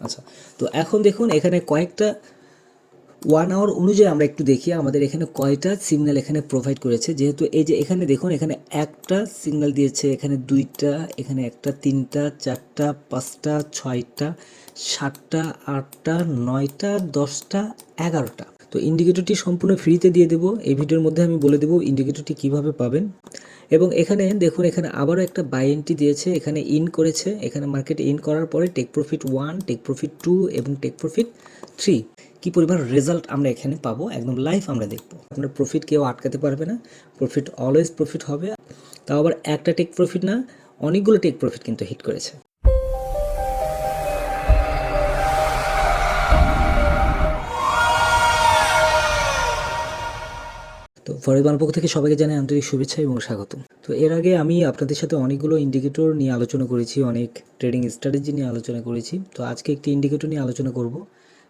আচ্ছা তো এখন দেখুন এখানে কয়েকটা ওয়ান আওয়ার অনুযায়ী আমরা একটু দেখি, আমাদের এখানে কয়টা সিগন্যাল এখানে প্রোভাইড করেছে। যেহেতু এই যে এখানে দেখুন, এখানে একটা সিগন্যাল দিয়েছে, এখানে দুইটা, এখানে একটা তিনটা, চারটা, পাঁচটা, ছয়টা, সাতটা, আটটা, নয়টা, দশটা, এগারোটা। তো ইন্ডিকেটরটি সম্পূর্ণ ফ্রিতে দিয়ে দেবো। এই ভিডিওর মধ্যে আমি বলে দেবো ইন্ডিকেটরটি কীভাবে পাবেন। এবং এখানে দেখুন, এখানে আবারও একটা বাই এন্ট্রি দিয়েছে। এখানে ইন করেছে। এখানে মার্কেটে ইন করার পরে take profit one take profit two এবং টেক প্রফিট থ্রি কি পরিমাণ রেজাল্ট আমরা এখানে পাবো? একদম লাইভ আমরা দেখব। আপনার প্রফিট কেউ আটকাতে পারবে না। প্রফিট অলওয়েজ প্রফিট হবে। তাও আবার একটা টেক প্রফিট না, অনেকগুলো টেক প্রফিট কিন্তু হিট করেছে। তো ফরেজ বাংলার পক্ষ থেকে সবাইকে জানাই আন্তরিক শুভেচ্ছা এবং স্বাগত তো এর আগে আমি আপনাদের সাথে অনেকগুলো ইন্ডিকেটর নিয়ে আলোচনা করেছি, অনেক ট্রেডিং স্ট্র্যাটেজি নিয়ে আলোচনা করেছি। তো আজকে একটি ইন্ডিকেটর নিয়ে আলোচনা করব।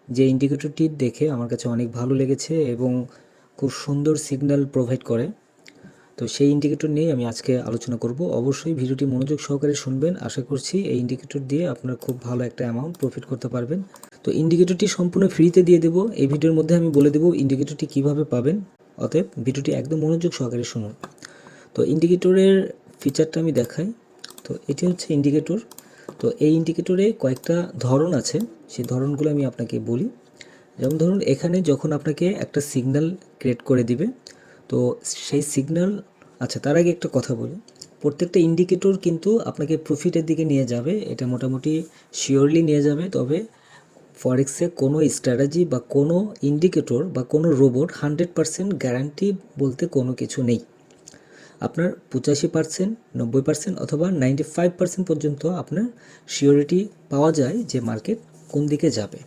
যে ইন্ডিকেটরটি দেখে আমার কাছে অনেক ভালো লেগেছে এবং খুব সুন্দর সিগন্যাল প্রোভাইড করে। তো সেই ইন্ডিকেটর নিয়ে আমি আজকে আলোচনা করব। অবশ্যই ভিডিওটি মনোযোগ সহকারে শুনবেন। আশা করছি এই ইন্ডিকেটর দিয়ে আপনারা খুব ভালো একটা অ্যামাউন্ট প্রফিট করতে পারবেন। তো ইন্ডিকেটরটি সম্পূর্ণ ফ্রিতে দিয়ে দেবো। এই ভিডিওর মধ্যে আমি বলে দেবো ইন্ডিকেটরটি কীভাবে পাবেন। অতএব ভিডিওটি একদম মনোযোগ সহকারে শুনুন। তো ইন্ডিকেটরের ফিচারটা আমি দেখাই। তো এটি হচ্ছে ইন্ডিকেটর। তো এই ইন্ডিকেটরে কয়েকটা ধরন আছে। সেই ধরনগুলো আমি আপনাকে বলি। যেমন ধরুন, এখানে যখন আপনাকে একটা সিগন্যাল ক্রিয়েট করে দিবে, তো সেই সিগন্যাল আচ্ছা তার আগে একটা কথা বলি। প্রত্যেকটা ইন্ডিকেটর কিন্তু আপনাকে প্রফিটের দিকে নিয়ে যাবে। এটা মোটামুটি শিওরলি নিয়ে যাবে। তবে ফরেক্সে কোনো স্ট্র্যাটেজি বা কোনো ইন্ডিকেটর বা কোনো রোবট হান্ড্রেড পারসেন্ট গ্যারান্টি বলতে কোনো কিছু নেই। আপনার পঁচাশি পার্সেন্ট, নব্বই পার্সেন্ট অথবা নাইনটি ফাইভ পার্সেন্ট পর্যন্ত আপনার শিওরিটি পাওয়া যায় যে মার্কেট কোন দিকে যাবে।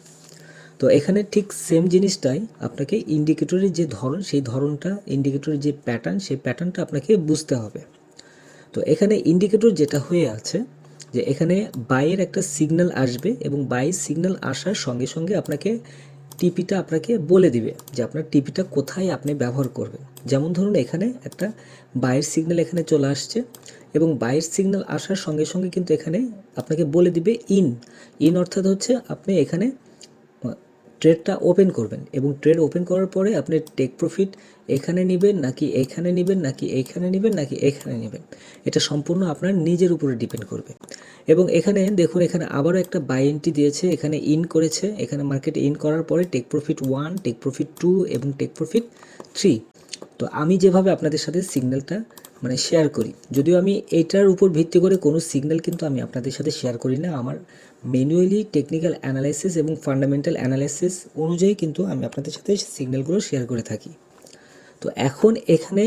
তো এখানে ঠিক সেম জিনিসটাই আপনাকে ইন্ডিকেটরের যে ধরন, সেই ধরনটা, ইন্ডিকেটরের যে প্যাটার্ন, সেই প্যাটার্নটা আপনাকে বুঝতে হবে। তো এখানে ইন্ডিকেটর যেটা হয়ে আছে যে এখানে বাইয়ের একটা সিগন্যাল আসবে এবং বাইয়ের সিগন্যাল আসার সঙ্গে সঙ্গে আপনাকে টিপিটা আপনাকে বলে দিবে যে আপনার টিপিটা কোথায় আপনি ব্যবহার করবেন। যেমন ধরুন এখানে একটা বাইয়ের সিগন্যাল এখানে চলে আসছে এবং বাইয়ের সিগন্যাল আসার সঙ্গে সঙ্গে কিন্তু এখানে আপনাকে বলে দিবে ইন ইন অর্থাৎ হচ্ছে আপনি এখানে ট্রেডটা ওপেন করবেন এবং ট্রেড ওপেন করার পরে আপনি টেক প্রফিট এখানে নেবেন নাকি এখানে নেবেন, নাকি এখানে নেবেন, নাকি এখানে নেবেন। এটা সম্পূর্ণ আপনার নিজের উপরে ডিপেন্ড করবে। এবং এখানে দেখুন, এখানে আবারও একটা বাই এন্ট্রি দিয়েছে, এখানে ইন করেছে, এখানে মার্কেট ইন করার পরে take profit one take profit two এবং টেক প্রফিট থ্রি তো আমি যেভাবে আপনাদের সাথে সিগন্যালটা মানে শেয়ার করি, যদিও আমি এটার উপর ভিত্তি করে কোনো সিগন্যাল কিন্তু আমি আপনাদের সাথে শেয়ার করি না, আমার ম্যানুয়ালি টেকনিক্যাল অ্যানালাইসিস এবং ফান্ডামেন্টাল অ্যানালাইসিস অনুযায়ী কিন্তু আমি আপনাদের সাথে সিগন্যালগুলো শেয়ার করে থাকি। তো এখন এখানে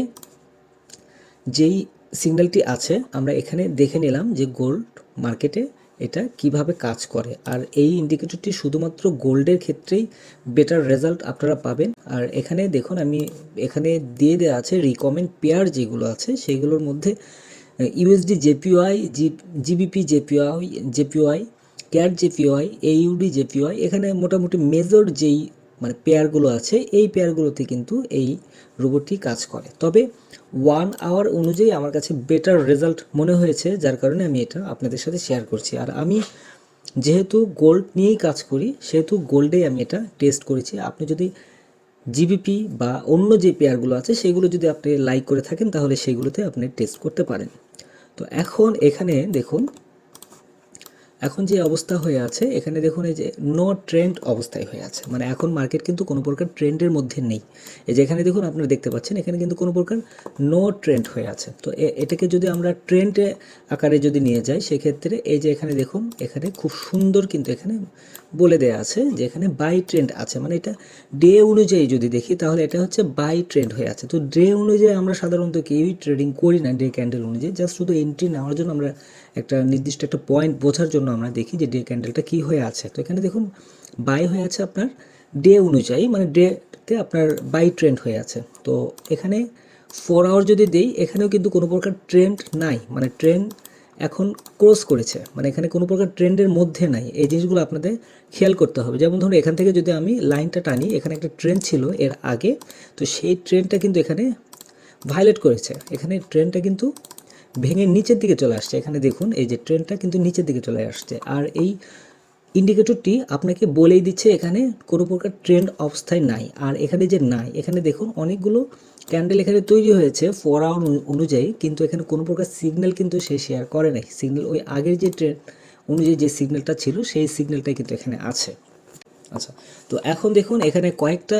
যেই সিগন্যালটি আছে, আমরা এখানে দেখে নিলাম যে গোল্ড মার্কেটে এটা কীভাবে কাজ করে। আর এই ইন্ডিকেটরটি শুধুমাত্র গোল্ডের ক্ষেত্রেই বেটার রেজাল্ট আপনারা পাবেন। আর এখানে দেখুন, আমি এখানে দিয়ে দেওয়া আছে রিকমেন্ড পেয়ার যেগুলো আছে সেইগুলোর মধ্যে USD JPY G GBP JPY JPY CAD JPY AUD JPY এখানে মোটামুটি মেজর যেই মানে পেয়ারগুলো আছে, এই পেয়ারগুলোতে কিন্তু এই রোবটটি কাজ করে। তবে ওয়ান আওয়ার অনুযায়ী আমার কাছে বেটার রেজাল্ট মনে হয়েছে, যার কারণে আমি এটা আপনাদের সাথে শেয়ার করছি। আর আমি যেহেতু গোল্ড নিয়েই কাজ করি, সেহেতু গোল্ডেই আমি এটা টেস্ট করেছি। আপনি যদি জিবিপি বা অন্য যে পেয়ারগুলো আছে, সেগুলো যদি আপনি লাইক করে থাকেন, তাহলে সেগুলোতে আপনি টেস্ট করতে পারেন। তো এখন এখানে দেখুন এখন যে অবস্থা হয়ে আছে, এখানে দেখুন এই যে নো ট্রেন্ড অবস্থায় হয়ে আছে। মানে এখন মার্কেট কিন্তু কোনো প্রকার ট্রেন্ডের মধ্যে নেই। এই যে এখানে দেখুন আপনারা দেখতে পাচ্ছেন, এখানে কিন্তু কোনো প্রকার নো ট্রেন্ড হয়ে আছে। তো এটাকে যদি আমরা ট্রেন্ডে আকারে যদি নিয়ে যাই, সেক্ষেত্রে এই যে এখানে দেখুন, এখানে খুব সুন্দর কিন্তু এখানে বলে দেয়া আছে যে এখানে বাই ট্রেন্ড আছে। মানে এটা ডে অনুযায়ী যদি দেখি, তাহলে এটা হচ্ছে বাই ট্রেন্ড হয়ে আছে। তো ডে অনুযায়ী আমরা সাধারণত কেউই ট্রেডিং করি না ডে ক্যান্ডেল অনুযায়ী। জাস্ট শুধু এন্ট্রি নেওয়ার জন্য আমরা একটা নির্দিষ্ট একটা পয়েন্ট বোঝার জন্য আমরা দেখি যে ডে ক্যান্ডেলটা কী হয়ে আছে। তো এখানে দেখুন বাই হয়ে আছে আপনার ডে অনুযায়ী মানে ডেতে আপনার বাই ট্রেন্ড হয়ে আছে। তো এখানে ফোর আওয়ার যদি দেই, এখানেও কিন্তু কোনো প্রকার ট্রেন্ড নাই মানে ট্রেন্ড এখন ক্রস করেছে মানে এখানে কোনো প্রকার ট্রেন্ডের মধ্যে নাই। এই জিনিসগুলো আপনাদের খেয়াল করতে হবে। যেমন ধরুন, এখান থেকে যদি আমি লাইনটা টানি, এখানে একটা ট্রেন্ড ছিল এর আগে, তো সেই ট্রেন্ডটা কিন্তু এখানে ভায়োলেট করেছে। এখানে ট্রেনটা কিন্তু ভেঙে নিচের দিকে চলে আসছে। এখানে দেখুন, এই যে ট্রেনটা কিন্তু নিচের দিকে চলে আসছে। আর এই ইন্ডিকেটরটি আপনাকে বলেই দিচ্ছে এখানে কোনো প্রকার ট্রেন্ড অবস্থায় নাই। আর এখানে যে নাই, এখানে দেখুন অনেকগুলো ক্যান্ডেল এখানে তৈরি হয়েছে ফোর আওয়ার অনুযায়ী। কিন্তু এখানে কোনো প্রকার সিগন্যাল কিন্তু সে শেয়ার করে নাই। সিগন্যাল ওই আগের যে ট্রেন্ড অনুযায়ী যে সিগন্যালটা ছিল, সেই সিগন্যালটাই কিন্তু এখানে আছে। আচ্ছা তো এখন দেখুন, এখানে কয়েকটা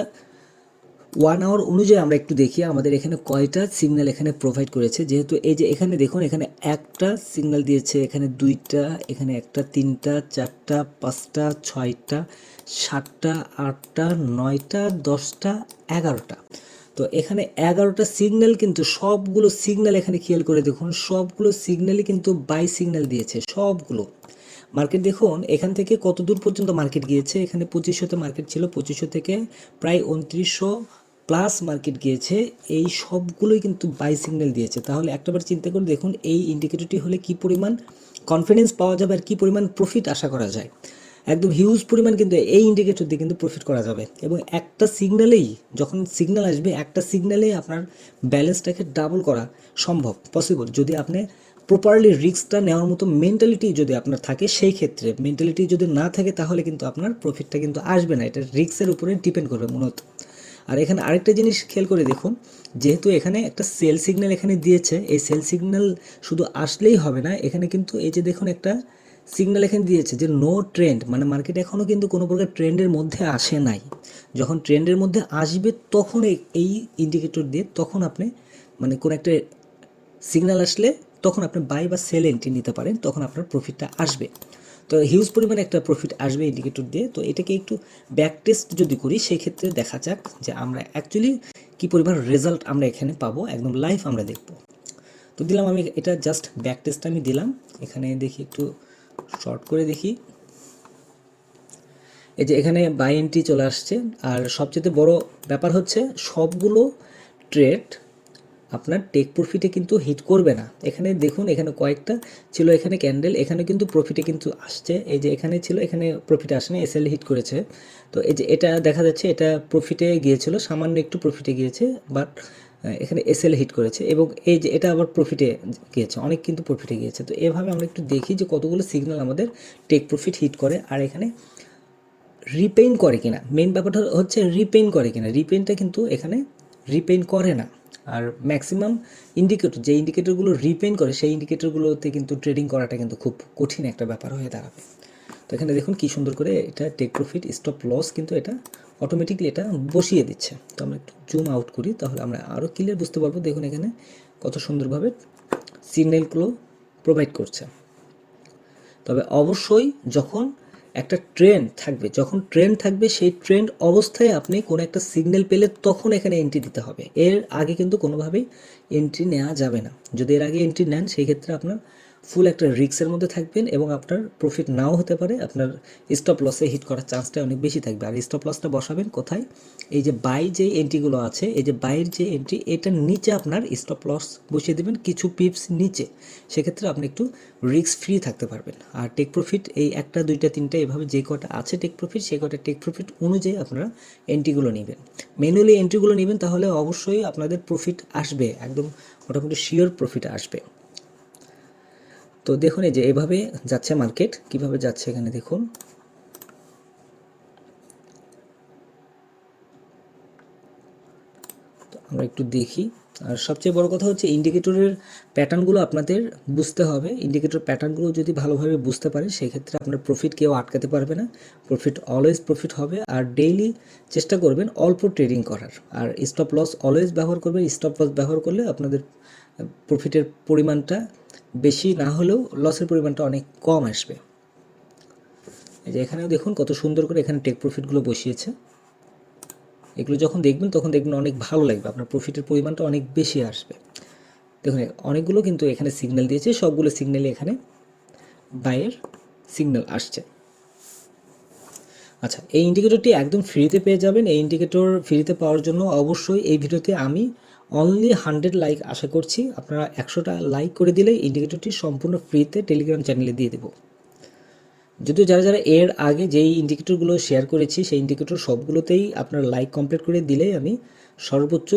ওয়ান আওয়ার অনুযায়ী আমরা একটু দেখি, আমাদের এখানে কয়টা সিগন্যাল এখানে প্রোভাইড করেছে। যেহেতু এই যে এখানে দেখুন, এখানে একটা সিগন্যাল দিয়েছে, এখানে দুইটা, এখানে একটা তিনটা, চারটা, পাঁচটা, ছয়টা, সাতটা, আটটা, নয়টা, দশটা, এগারোটা। তো এখানে এগারোটা সিগন্যাল কিন্তু সবগুলো সিগন্যাল এখানে খেয়াল করে দেখুন, সবগুলো সিগন্যালই কিন্তু বাই সিগন্যাল দিয়েছে, সবগুলো। মার্কেট দেখুন, এখান থেকে কত দূর পর্যন্ত মার্কেট গিয়েছে? এখানে পঁচিশশোতে মার্কেট ছিল, পঁচিশশো থেকে প্রায় উনত্রিশশো প্লাস মার্কেট গিয়েছে, এই সবগুলোই কিন্তু বাই সিগন্যাল দিয়েছে। তাহলে একটাবার চিন্তা করে দেখুন, এই ইন্ডিকেটরটি হলে কি পরিমাণ কনফিডেন্স পাওয়া যাবে আর কি পরিমাণ প্রফিট আশা করা যায়। একদম হিউজ পরিমাণ কিন্তু এই ইন্ডিকেটর দিয়ে কিন্তু প্রফিট করা যাবে। এবং একটা সিগন্যালেই যখন সিগন্যাল আসবে, একটা সিগন্যালেই আপনার ব্যালেন্সটাকে ডাবল করা সম্ভব পসিবল যদি আপনি প্রপারলি রিস্কটা নেওয়ার মতো মেন্টালিটি যদি আপনার থাকে, সেই ক্ষেত্রে মেন্টালিটি যদি না থাকে, তাহলে কিন্তু আপনার প্রফিটটা কিন্তু আসবে না। এটা রিস্কের উপরে ডিপেন্ড করবে মূলত। আর এখানে আরেকটা জিনিস খেয়াল করে দেখুন, যেহেতু এখানে একটা সেল সিগন্যাল এখানে দিয়েছে, এই সেল সিগন্যাল শুধু আসলেই হবে না, এখানে কিন্তু এই যে দেখুন একটা সিগন্যাল এখানে দিয়েছে যে নো ট্রেন্ড মানে মার্কেট এখনও কিন্তু কোনো প্রকার ট্রেন্ডের মধ্যে আসে নাই। যখন ট্রেন্ডের মধ্যে আসবে তখন এই- ইন্ডিকেটর দিয়ে তখন আপনি মানে কোনো একটা সিগন্যাল আসলে তখন আপনি বাই বা সেল এন্ট্রি নিতে পারেন, তখন আপনার প্রফিটটা আসবে। তো হিউজ পরিমাণে একটা প্রফিট আসবে ইন্ডিকেটর দিয়ে। তো এটাকে একটু ব্যাক টেস্ট যদি করি সেই ক্ষেত্রে দেখা যাক যে আমরা অ্যাকচুয়ালি কী পরিমাণ রেজাল্ট আমরা এখানে পাবো, একদম লাইভ আমরা দেখব। তো দিলাম আমি এটা জাস্ট ব্যাক টেস্ট আমি দিলাম। এখানে দেখি একটু শর্ট করে দেখি। এই যে এখানে বাই এন্ট্রি চলে আসছে। আর সবচেয়ে বড় ব্যাপার হচ্ছে সবগুলো ট্রেড আপনার টেক প্রফিটে কিন্তু হিট করবে না। এখানে দেখুন, এখানে কয়েকটা ছিল, এখানে ক্যান্ডেল এখানে কিন্তু প্রফিটে কিন্তু আসছে। এই যে এখানে ছিল, এখানে প্রফিটে আসেনি এসএল হিট করেছে। তো এই যে এটা দেখা যাচ্ছে, এটা প্রফিটে গিয়েছিল, সামান্য একটু প্রফিটে গিয়েছে বাট এখানে এসএল হিট করেছে এবং এই যে এটা আবার প্রফিটে গিয়েছে, অনেক কিন্তু প্রফিটে গিয়েছে। তো এভাবে আমরা একটু দেখি যে কতগুলো সিগন্যাল আমাদের টেক প্রফিট হিট করে আর এখানে রিপেইন করে কিনা। মেন ব্যাপারটা হচ্ছে রিপেইন করে কিনা। রিপেইনটা কিন্তু এখানে রিপেইন করে না। আর ম্যাক্সিমাম ইন্ডিকেটর যে ইন্ডিকেটরগুলো রিপেন করে, সেই ইন্ডিকেটরগুলোতে কিন্তু ট্রেডিং করাটা কিন্তু খুব কঠিন একটা ব্যাপার হয়ে দাঁড়াবে। তো এখানে দেখুন কি সুন্দর করে এটা টেক প্রফিট স্টপ লস কিন্তু এটা অটোমেটিকলি এটা বসিয়ে দিচ্ছে। তো আমরা একটু জুম আউট করি, তাহলে আমরা আরও ক্লিয়ার বুঝতে পারব। দেখুন এখানে কত সুন্দরভাবে সিগন্যালগুলো প্রোভাইড করছে। তবে অবশ্যই যখন একটা ট্রেন্ড থাকবে। যখন ট্রেন্ড থাকবে, সেই ট্রেন্ড অবস্থায় আপনি কোনো একটা সিগন্যাল পেলে তখন এখানে এন্ট্রি দিতে হবে। এর আগে কিন্তু কোনোভাবেই এন্ট্রি নেওয়া যাবে না। যদি এর আগে এন্ট্রি নেন, সেই ক্ষেত্রে আপনার ফুল একটা রিক্সের মধ্যে থাকবেন এবং আপনার প্রফিট নাও হতে পারে। আপনার স্টপ লসে হিট করার চান্সটা অনেক বেশি থাকবে। আর স্টপ লসটা বসাবেন কোথায়? এই যে বাই যে এন্ট্রিগুলো আছে, এই যে বাইয়ের যে এন্ট্রি এটার নিচে আপনার স্টপ লস বসিয়ে দেবেন কিছু পিপস নিচে। সেক্ষেত্রে আপনি একটু রিস্ক ফ্রি থাকতে পারবেন। আর টেক প্রফিট এই একটা, দুইটা, তিনটা, এভাবে যে কটা আছে টেক প্রফিট সেই কটা টেক প্রফিট অনুযায়ী আপনারা এন্ট্রিগুলো নেবেন। ম্যানুয়ালি এন্ট্রিগুলো নেবেন তাহলে অবশ্যই আপনাদের প্রফিট আসবে, একদম মোটামুটি শিওর প্রফিট আসবে। তো দেখুন এই যে এভাবে যাচ্ছে মার্কেট। কীভাবে যাচ্ছে এখানে দেখুন। আমরা একটু দেখি। আর সবচেয়ে বড় কথা হচ্ছে ইন্ডিকেটরের প্যাটার্নগুলো আপনাদের বুঝতে হবে। ইন্ডিকেটর প্যাটার্নগুলো যদি ভালোভাবে বুঝতে পারে সেক্ষেত্রে আপনার প্রফিট কেউ আটকাতে পারবে না। প্রফিট অলওয়েজ প্রফিট হবে। আর ডেইলি চেষ্টা করবেন অল্প ট্রেডিং করার। আর স্টপ লস অলওয়েজ ব্যবহার করবেন। স্টপ লস ব্যবহার করলে আপনাদের প্রফিটের পরিমাণটা বেশি না হলেও লসের পরিমাণটা অনেক কম আসবে। এই যে এখানেও দেখুন কত সুন্দর করে এখানে টেক প্রফিটগুলো বসিয়েছে। এগুলো যখন দেখবেন, তখন দেখবেন অনেক ভালো লাগবে। আপনার প্রফিটের পরিমাণটা অনেক বেশি আসবে। দেখুন, অনেকগুলো কিন্তু এখানে সিগন্যাল দিয়েছে, সবগুলো সিগন্যালই এখানে বাইয়ের সিগন্যাল আসছে। আচ্ছা এই ইন্ডিকেটরটি একদম ফ্রিতে পেয়ে যাবেন। এই ইন্ডিকেটর ফ্রিতে পাওয়ার জন্য অবশ্যই এই ভিডিওতে আমি অনলি হান্ড্রেড লাইক আশা করছি আপনারা একশোটা লাইক করে দিলে ইন্ডিকেটরটি সম্পূর্ণ ফ্রিতে টেলিগ্রাম চ্যানেলে দিয়ে দেবো। যদিও যারা যারা এর আগে যেই ইন্ডিকেটরগুলো শেয়ার করেছি, সেই ইন্ডিকেটর সবগুলোতেই আপনার লাইক কমপ্লিট করে দিলেই আমি সর্বোচ্চ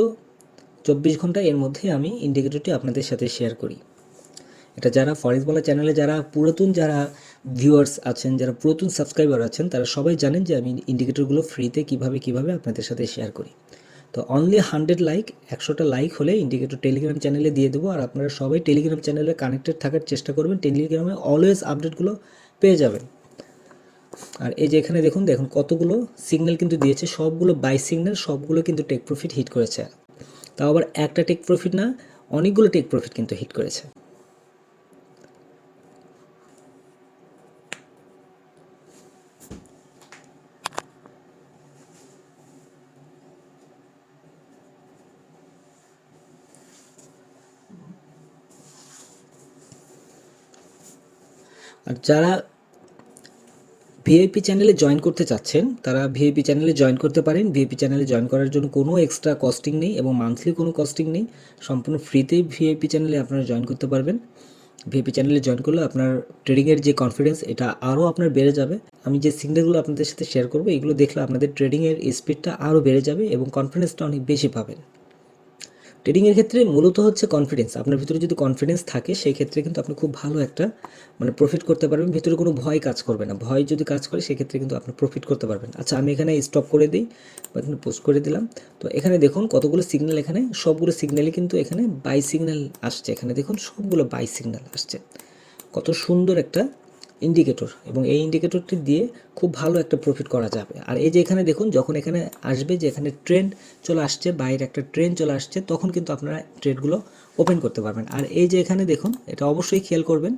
চব্বিশ ঘণ্টা এর মধ্যে আমি ইন্ডিকেটরটি আপনাদের সাথে শেয়ার করি। এটা যারা ফরেস্ট বলা চ্যানেলে যারা পুরাতন যারা ভিউয়ার্স আছেন, যারা পুরাতন সাবস্ক্রাইবার আছেন, তারা সবাই জানেন যে আমি ইন্ডিকেটরগুলো ফ্রিতে কীভাবে কীভাবে আপনাদের সাথে শেয়ার করি। তো অনলি হান্ড্রেড লাইক একশোটা লাইক হলে ইন্ডিকেটর টেলিগ্রাম চ্যানেলে দিয়ে দেবো। আর আপনারা সবাই টেলিগ্রাম চ্যানেলে কানেক্টেড থাকার চেষ্টা করবেন। টেলিগ্রামে অলওয়েজ আপডেটগুলো পেয়ে যাবেন। আর এই যে এখানে দেখুন দেখুন কতগুলো সিগন্যাল কিন্তু দিয়েছে। সবগুলো বাই সিগন্যাল সবগুলো কিন্তু টেক প্রফিট হিট করেছে। তাও আবার একটা টেক প্রফিট না, অনেকগুলো টেক প্রফিট কিন্তু হিট করেছে। আর যারা ভিআইপি চ্যানেলে জয়েন করতে চাচ্ছেন, তারা ভিআইপি চ্যানেলে জয়েন করতে পারেন। ভিআইপি চ্যানেলে জয়েন করার জন্য কোনো এক্সট্রা কস্টিং নেই এবং মান্থলি কোনো কস্টিং নেই। সম্পূর্ণ ফ্রিতেই ভিআইপি চ্যানেলে আপনারা জয়েন করতে পারবেন। ভিআইপি চ্যানেলে জয়েন করলে আপনার ট্রেডিংয়ের যে কনফিডেন্স এটা আরও আপনার বেড়ে যাবে। আমি যে সিগন্যালগুলো আপনাদের সাথে শেয়ার করব, এগুলো দেখলে আপনাদের ট্রেডিংয়ের স্পিডটা আরও বেড়ে যাবে এবং কনফিডেন্সটা অনেক বেশি পাবেন। ট্রেডিংয়ের ক্ষেত্রে মূলত হচ্ছে কনফিডেন্স আপনার ভিতরে যদি কনফিডেন্স থাকে সেই ক্ষেত্রে কিন্তু আপনি খুব ভালো একটা মানে প্রফিট করতে পারবেন। ভিতরে কোনো ভয় কাজ করবে না। ভয় যদি কাজ করে, সেক্ষেত্রে কিন্তু আপনি প্রফিট করতে পারবেন। আচ্ছা আমি এখানে স্টপ করে দিই বা এখানে পোস্ট করে দিলাম। তো এখানে দেখুন, কতগুলো সিগন্যাল এখানে? সবগুলো সিগন্যালই কিন্তু এখানে বাই সিগন্যাল আসছে। এখানে দেখুন, সবগুলো বাই সিগন্যাল আসছে। কত সুন্দর একটা ইন্ডিকেটর এবং এই ইন্ডিকেটরটি দিয়ে খুব ভালো একটা প্রফিট করা যাবে। আর এই যে এখানে দেখুন, যখন এখানে আসবে যে এখানে ট্রেন্ড চলে আসছে, বাইরে একটা ট্রেন চলে আসছে, তখন কিন্তু আপনারা ট্রেডগুলো ওপেন করতে পারবেন। আর এই যে এখানে দেখুন, এটা অবশ্যই খেয়াল করবেন,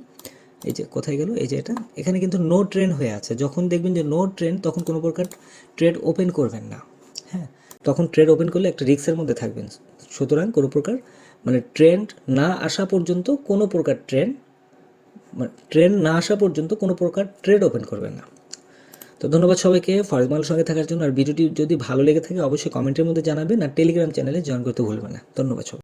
এই যে কোথায় গেল, এই যে এটা, এখানে কিন্তু নো ট্রেন হয়ে আছে। যখন দেখবেন যে নো ট্রেন তখন কোনো প্রকার ট্রেড ওপেন করবেন না। হ্যাঁ তখন ট্রেড ওপেন করলে একটা রিস্কের মধ্যে থাকবেন। সুতরাং কোনো প্রকার মানে ট্রেন্ড না আসা পর্যন্ত কোনো প্রকার ট্রেন্ড ট্রেন না আসা পর্যন্ত কোনো প্রকার ট্রেড ওপেন করবেন না। তো ধন্যবাদ সবাইকে ফরমাল সঙ্গে থাকার জন্য। আর ভিডিওটি যদি ভালো লেগে থাকে, অবশ্যই কমেন্টের মধ্যে জানাবেন আর টেলিগ্রাম চ্যানেলে জয়েন করতে ভুলবেন না। ধন্যবাদ সবাই